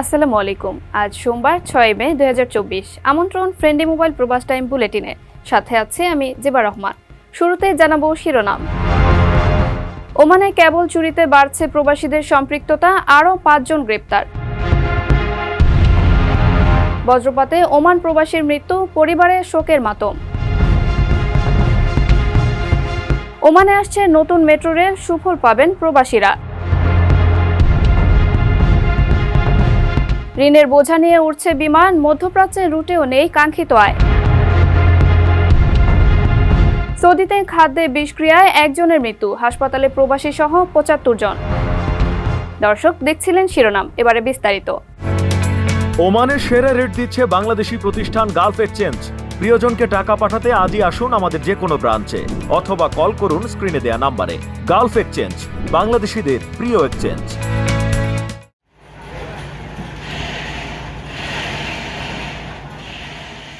আসসালামু আলাইকুম। আজ সোমবার, ছয় মে, দুই আমন্ত্রণ ফ্রেন্ডলি মোবাইল প্রবাস টাইম বুলেটিনে। সাথে আছে আমি জেবা রহমান। শুরুতে জানাব শিরোনাম। ওমানে কেবল চুরিতে বাড়ছে প্রবাসীদের সম্পৃক্ততা, আরও পাঁচজন গ্রেপ্তার। বজ্রপাতে ওমান প্রবাসীর মৃত্যু, পরিবারে শোকের মাতম। ওমানে আসছে নতুন মেট্রো রেল, সুফল পাবেন প্রবাসীরা। ঋণের বোঝা নিয়ে উঠছে বিমান, মধ্যপ্রাচ্যের রুটেও নেই কাঙ্ক্ষিত আয়। সৌদিতে খাদ্যে বিষক্রিয়ায় একজনের মৃত্যু, হাসপাতালে প্রবাসী সহ পঁচাত্তর জন। দর্শক, দেখছিলেন শিরোনাম, এবারে বিস্তারিত। ওমানের সেরা রেট দিচ্ছে বাংলাদেশি প্রতিষ্ঠান গালফ এক্সচেঞ্জ। প্রিয়জনকে টাকা পাঠাতে আজই আসুন আমাদের যে কোনো ব্রাঞ্চে, অথবা কল করুন স্ক্রিনে দেয়া নাম্বারে। গালফ এক্সচেঞ্জ, বাংলাদেশিদের প্রিয় এক্সচেঞ্জ।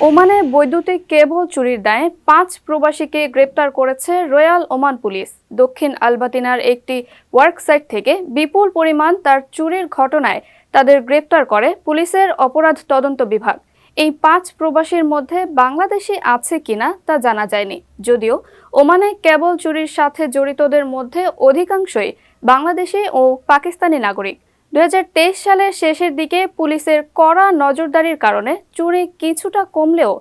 ওমানে বৈদ্যুতিক কেবল চুরির দায়ে পাঁচ প্রবাসীকে গ্রেপ্তার করেছে রয়্যাল ওমান পুলিশ। দক্ষিণ আলবাতিনার একটি ওয়ার্কসাইট থেকে বিপুল পরিমাণ তার চুরির ঘটনায় তাদের গ্রেপ্তার করে পুলিশের অপরাধ তদন্ত বিভাগ। এই পাঁচ প্রবাসীর মধ্যে বাংলাদেশি আছে কিনা তা জানা যায়নি। যদিও ওমানে কেবল চুরির সাথে জড়িতদের মধ্যে অধিকাংশই বাংলাদেশি ও পাকিস্তানি নাগরিক। দু হাজার তেইশ সালের শেষের দিকে পুলিশের কড়া নজরদারির কারণে চুরি কিছুটা কমলেও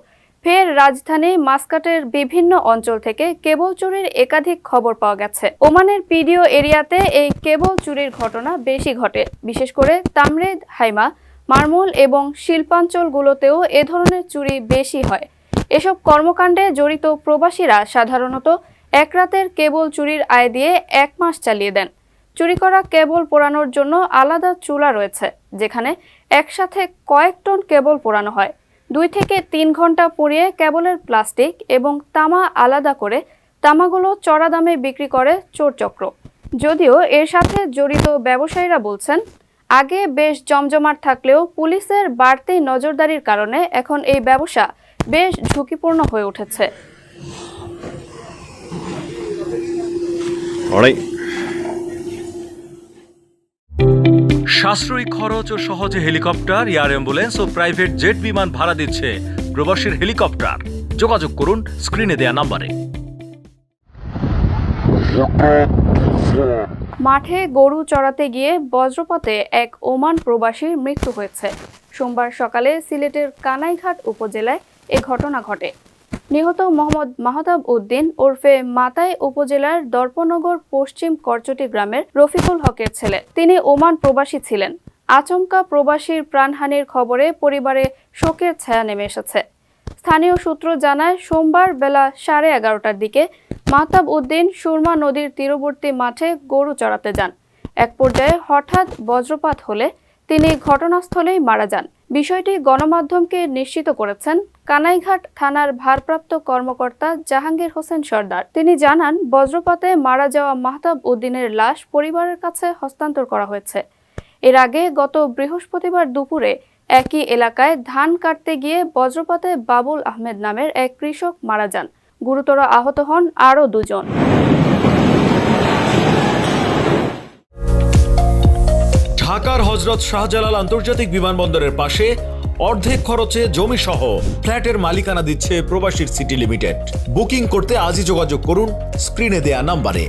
ফের রাজধানী মাস্কাটের বিভিন্ন অঞ্চল থেকে কেবল চুরির একাধিক খবর পাওয়া গেছে। ওমানের পিডিও এরিয়াতে এই কেবল চুরির ঘটনা বেশি ঘটে। বিশেষ করে তামরেদ, হাইমা, মারমুল এবং শিল্পাঞ্চলগুলোতেও এ ধরনের চুরি বেশি হয়। এসব কর্মকাণ্ডে জড়িত প্রবাসীরা সাধারণত এক রাতের কেবল চুরির আয় দিয়ে এক মাস চালিয়ে দেন। চুরি করা কেবল পোড়ানোর জন্য আলাদা চুলা রয়েছে, যেখানে একসাথে কয়েক টন কেবল পোড়ানো হয়। দুই থেকে তিন ঘণ্টা পুড়িয়ে কেবলের প্লাস্টিক এবং তামা আলাদা করে তামাগুলো চড়া দামে বিক্রি করে চোরচক্র যদিও এর সাথে জড়িত ব্যবসায়ীরা বলছেন, আগে বেশ জমজমাট থাকলেও পুলিশের বাড়তি নজরদারির কারণে এখন এই ব্যবসা বেশ ঝুঁকিপূর্ণ হয়ে উঠেছে। সাশ্রয়ী খরচ ও সহজে হেলিকপ্টার, এয়ার অ্যাম্বুলেন্স ও প্রাইভেট জেট বিমান ভাড়া দিচ্ছে প্রবাসীর হেলিকপ্টার। যোগাযোগ করুন স্ক্রিনে দেয়া নাম্বারে। মাঠে গরু চড়াতে গিয়ে বজ্রপাতে এক ওমান প্রবাসীর মৃত্যু হয়েছে। সোমবার সকালে সিলেটের কানাইঘাট উপজেলায় এ ঘটনা ঘটে। নিহত মোহাম্মদ মাহতাব উদ্দিন ওরফে মাতাই উপজেলার দর্পনগর পশ্চিম করচটি গ্রামের রফিকুল হকের ছেলে। তিনি ওমান প্রবাসী ছিলেন। আচমকা প্রবাসীর প্রাণহানির খবরে পরিবারে শোকের ছায়া নেমে এসেছে। স্থানীয় সূত্র জানায়, সোমবার বেলা সাড়ে এগারোটার দিকে মাহতাব উদ্দিন সুরমা নদীর তীরবর্তী মাঠে গরু চড়াতে যান। এক পর্যায়ে হঠাৎ বজ্রপাত হলে তিনি ঘটনাস্থলেই মারা যান। বিষয়টি গণমাধ্যমকে নিশ্চিত করেছেন কানাইঘাট থানার ভারপ্রাপ্ত কর্মকর্তা জাহাঙ্গীর হোসেন সর্দার। তিনি জানান, বজ্রপাতে মারা যাওয়া মাহতাব উদ্দিনের লাশ পরিবারের কাছে হস্তান্তর করা হয়েছে। এর আগে গত বৃহস্পতিবার দুপুরে একই এলাকায় ধান কাটতে গিয়ে বজ্রপাতে বাবুল আহমেদ নামের এক কৃষক মারা যান। গুরুতর আহত হন আরও দুজন। ঢাকার হজরত শাহজালাল আন্তর্জাতিক বিমানবন্দরের পাশে অর্ধেক খরচে জমি সহ ফ্ল্যাটের মালিকানা দিচ্ছে প্রবাসীর সিটি লিমিটেড। বুকিং করতে আজই যোগাযোগ করুন, স্ক্রিনে দেয়া নাম্বারে।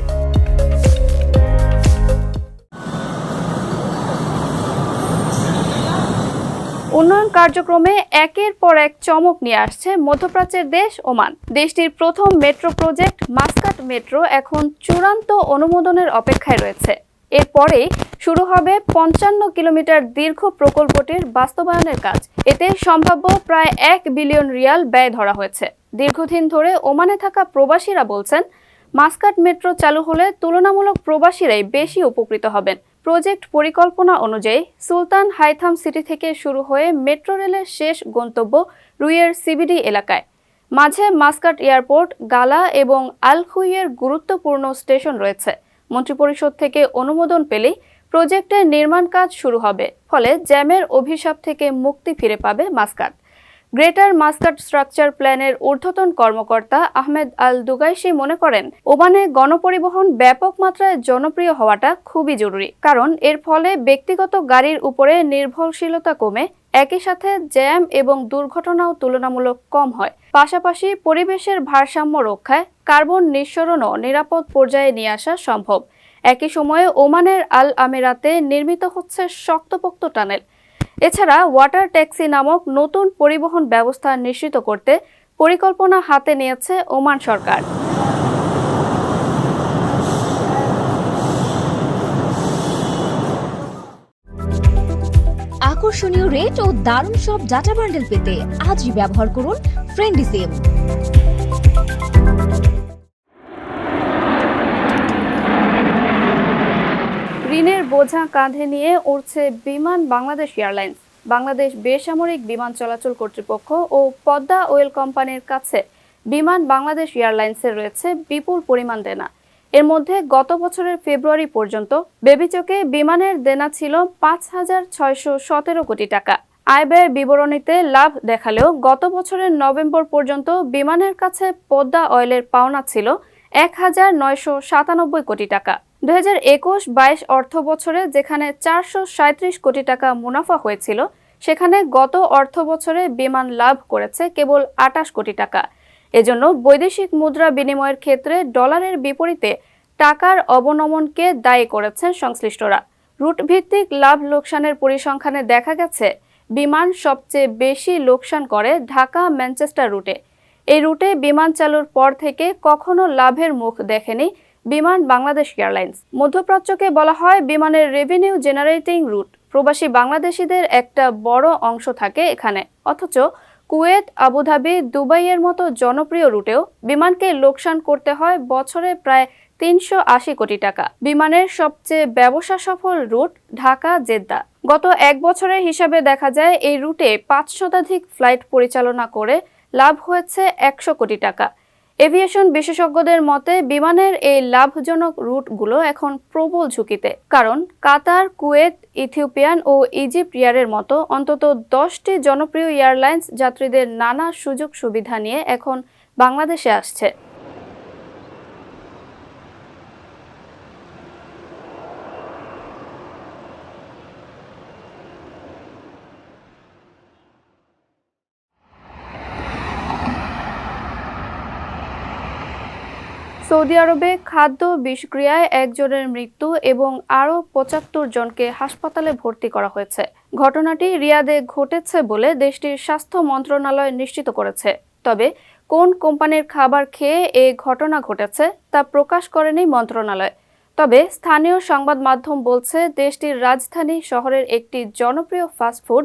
উন্নয়ন কার্যক্রমে একের পর এক চমক নিয়ে আসছে মধ্যপ্রাচ্যের দেশ ওমান। দেশটির প্রথম মেট্রো প্রজেক্ট মাস্কাট মেট্রো এখন চূড়ান্ত অনুমোদনের অপেক্ষায় রয়েছে। এরপরেই শুরু হবে পঞ্চান্ন কিলোমিটার দীর্ঘ প্রকল্পটির বাস্তবায়নের কাজ। এতে সম্ভাব্য প্রায় এক বিলিয়ন রিয়াল ব্যয় ধরা হয়েছে। দীর্ঘদিন ধরে ওমানে থাকা প্রবাসীরা বলছেন, মাস্কাট মেট্রো চালু হলে তুলনামূলক প্রবাসীরাই বেশি উপকৃত হবেন। প্রজেক্ট পরিকল্পনা অনুযায়ী সুলতান হাইথাম সিটি থেকে শুরু হয়ে মেট্রো রেলের শেষ গন্তব্য রুইয়ের সিবিডি এলাকায়। মাঝে মাস্কাট এয়ারপোর্ট, গালা এবং আলখুইয়ের গুরুত্বপূর্ণ স্টেশন রয়েছে। মন্ত্রিপরিষদ থেকে অনুমোদন পেলেই প্রজেক্টের নির্মাণ কাজ শুরু হবে। ফলে জ্যামের অভিশাপ থেকে মুক্তি ফিরে পাবে মাস্কাট গ্রেটার মাস্কাট স্ট্রাকচার প্ল্যানের ঊর্ধ্বতন কর্মকর্তা আহমেদ আল দুগাইশি মনে করেন ওমানে গণপরিবহন ব্যাপক মাত্রায় জনপ্রিয় হওয়াটা খুবই জরুরি। কারণ এর ফলে ব্যক্তিগত গাড়ির উপরে নির্ভরশীলতা কমে, একই সাথে জ্যাম এবং দুর্ঘটনাও তুলনামূলক কম হয়। পাশাপাশি পরিবেশের ভারসাম্য রক্ষায় কার্বন নিঃসরণও নিরাপদ পর্যায়ে নিয়ে আসা সম্ভব। একই সময়ে ওমানের আল আমিরাতে নির্মিত হচ্ছে শক্তপোক্ত টানেল এছাড়া ওয়াটার ট্যাক্সি নামক নতুন পরিবহন ব্যবস্থা নিশ্চিত করতে পরিকল্পনা হাতে নিয়েছে ওমান সরকার। আকর্ষণীয় রেট ও দারুণ সব ডাটা বান্ডেল পেতে আজই ব্যবহার করুন ফ্রেন্ডি বোঝা কাঁধে নিয়ে উড়ছে বিমান বাংলাদেশ এয়ারলাইন্স। বাংলাদেশ বেসামরিক বিমান চলাচল কর্তৃপক্ষ ও পদ্মা ওয়েল কোম্পানির কাছে বিমান বাংলাদেশ এয়ারলাইন্সের রয়েছে বিপুল পরিমাণ দেনা। এর মধ্যে গত বছরের ফেব্রুয়ারি পর্যন্ত বেবিচকে বিমানের দেনা ছিল পাঁচ হাজার ছয়শো সতেরো কোটি টাকা। আয় ব্যয়ের বিবরণীতে লাভ দেখালেও গত বছরের নভেম্বর পর্যন্ত বিমানের কাছে পদ্মা অয়েলের পাওনা ছিল এক হাজার নয়শো সাতানব্বই কোটি টাকা। দুই হাজার একুশ বাইশ অর্থ বছরে যেখানে চারশো কোটি টাকা মুনাফা হয়েছিল, সেখানে গত অর্থ বছরে বিমান লাভ করেছে কেবল আটাশ কোটি টাকা। এজন্য বৈদেশিক মুদ্রা বিনিময়ের ক্ষেত্রে ডলারের বিপরীতে টাকার অবনমনকে দায়ী করেছেন সংশ্লিষ্টরা। রুটভিত্তিক লাভ লোকসানের পরিসংখ্যানে দেখা গেছে, বিমান সবচেয়ে বেশি লোকসান করে ঢাকা ম্যানচেস্টার রুটে। এই রুটে বিমান চালুর পর থেকে কখনো লাভের মুখ দেখেনি বিমান বাংলাদেশ এয়ারলাইন্স। মধ্যপ্রাচ্যকে বলা হয় বিমানের রেভিনিউ জেনারেটিং রুট প্রবাসী বাংলাদেশিদের একটা বড় অংশ থাকে এখানে। অথচ কুয়েত, আবুধাবি, দুবাইয়ের মতো জনপ্রিয় রুটেও বিমানকে লোকসান করতে হয় বছরে প্রায় তিনশো আশি কোটি টাকা। বিমানের সবচেয়ে ব্যবসা সফল রুট ঢাকা, জেদ্দা। গত এক বছরের হিসাবে দেখা যায়, এই রুটে পাঁচ শতাধিক ফ্লাইট পরিচালনা করে লাভ হয়েছে একশো কোটি টাকা। এভিয়েশন বিশেষজ্ঞদের মতে, বিমানের এই লাভজনক রুটগুলো এখন প্রবল ঝুঁকিতে। কারণ, কাতার, কুয়েত, ইথিওপিয়ান ও ইজিপ্ট এয়ারের মতো অন্তত দশটি জনপ্রিয় এয়ারলাইন্স যাত্রীদের নানা সুযোগ সুবিধা নিয়ে এখন বাংলাদেশে আসছে। সৌদি আরবে খাদ্য বিষক্রিয়ায় একজনের মৃত্যু এবং আরও পঁচাত্তর জনকে হাসপাতালে ভর্তি করা হয়েছে। ঘটনাটি রিয়াদে ঘটেছে বলে দেশটির স্বাস্থ্য মন্ত্রণালয় নিশ্চিত করেছে। তবে কোন কোম্পানির খাবার খেয়ে এ ঘটনা ঘটেছে তা প্রকাশ করেনি মন্ত্রণালয়। তবে স্থানীয় সংবাদ মাধ্যম বলছে, দেশটির রাজধানী শহরের একটি জনপ্রিয় ফাস্টফুড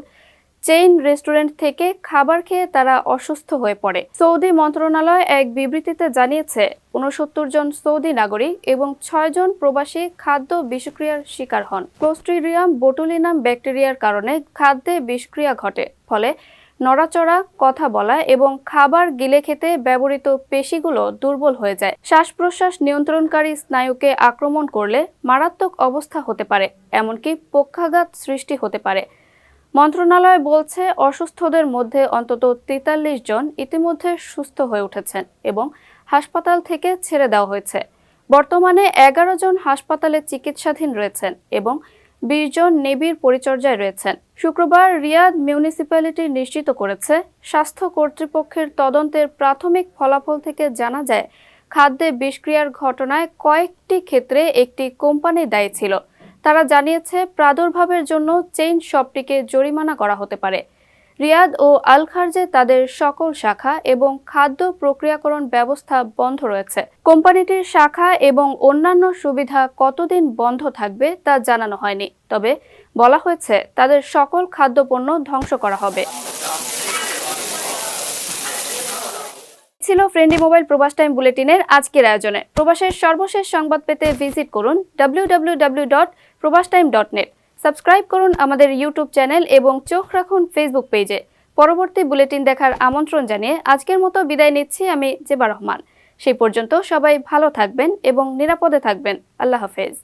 চেইন রেস্টুরেন্ট থেকে খাবার খেয়ে তারা অসুস্থ হয়ে পড়ে। সৌদি মন্ত্রণালয় এক বিবৃতিতে জানিয়েছে উনসত্তর জন সৌদি নাগরিক এবং ছয় জন প্রবাসী খাদ্য বিষক্রিয়ার শিকার হন। ক্লোস্ট্রিডিয়াম বোটুলিনাম ব্যাকটেরিয়ার কারণে খাদ্যে বিষক্রিয়া ঘটে, ফলে নড়াচড়া, কথা বলা এবং খাবার গিলে খেতে ব্যবহৃত পেশিগুলো দুর্বল হয়ে যায়। শ্বাস প্রশ্বাস নিয়ন্ত্রণকারী স্নায়ুকে আক্রমণ করলে মারাত্মক অবস্থা হতে পারে, এমনকি পক্ষাঘাত সৃষ্টি হতে পারে। মন্ত্রণালয় বলছে অসুস্থদের মধ্যে অন্তত তেতাল্লিশ জন ইতিমধ্যে সুস্থ হয়ে উঠেছেন এবং হাসপাতাল থেকে ছেড়ে দেওয়া হয়েছে। বর্তমানে এগারো জন হাসপাতালে চিকিৎসাধীন রয়েছেন এবং বিশ জন নেবির পরিচর্যায় রয়েছেন। শুক্রবার রিয়াদ মিউনিসিপ্যালিটি নিশ্চিত করেছে, স্বাস্থ্য কর্তৃপক্ষের তদন্তের প্রাথমিক ফলাফল থেকে জানা যায়, খাদ্যে বিষক্রিয়ার ঘটনায় কয়েকটি ক্ষেত্রে একটি কোম্পানি দায়ী ছিল। তারা জানিয়েছে, প্রাদুর্ভাবের জন্য চেইন শপটিকে জরিমানা করা হতে পারে। রিয়াদ ও আল খার্জে তাদের সকল শাখা এবং খাদ্য প্রক্রিয়াকরণ ব্যবস্থা বন্ধ রয়েছে। কোম্পানিটির শাখা এবং অন্যান্য সুবিধা কতদিন বন্ধ থাকবে তা জানানো হয়নি। তবে বলা হয়েছে, তাদের সকল খাদ্যপণ্য ধ্বংস করা হবে। ছিল ফ্রেন্ডলি মোবাইল প্রবাস টাইম বুলেটিনের আজকের আয়োজনে। প্রবাসের সর্বশেষ সংবাদ পেতে ভিজিট করুন ডাব্লিউ প্রবাস টাইম ডট নেট। সাবস্ক্রাইব করুন আমাদের ইউটিউব চ্যানেল এবং চোখ রাখুন ফেসবুক পেজে। পরবর্তী বুলেটিন দেখার আমন্ত্রণ জানিয়ে আজকের মতো বিদায় নিচ্ছি আমি জেবা রহমান। সেই পর্যন্ত সবাই ভালো থাকবেন এবং নিরাপদে থাকবেন। আল্লাহ হাফেজ।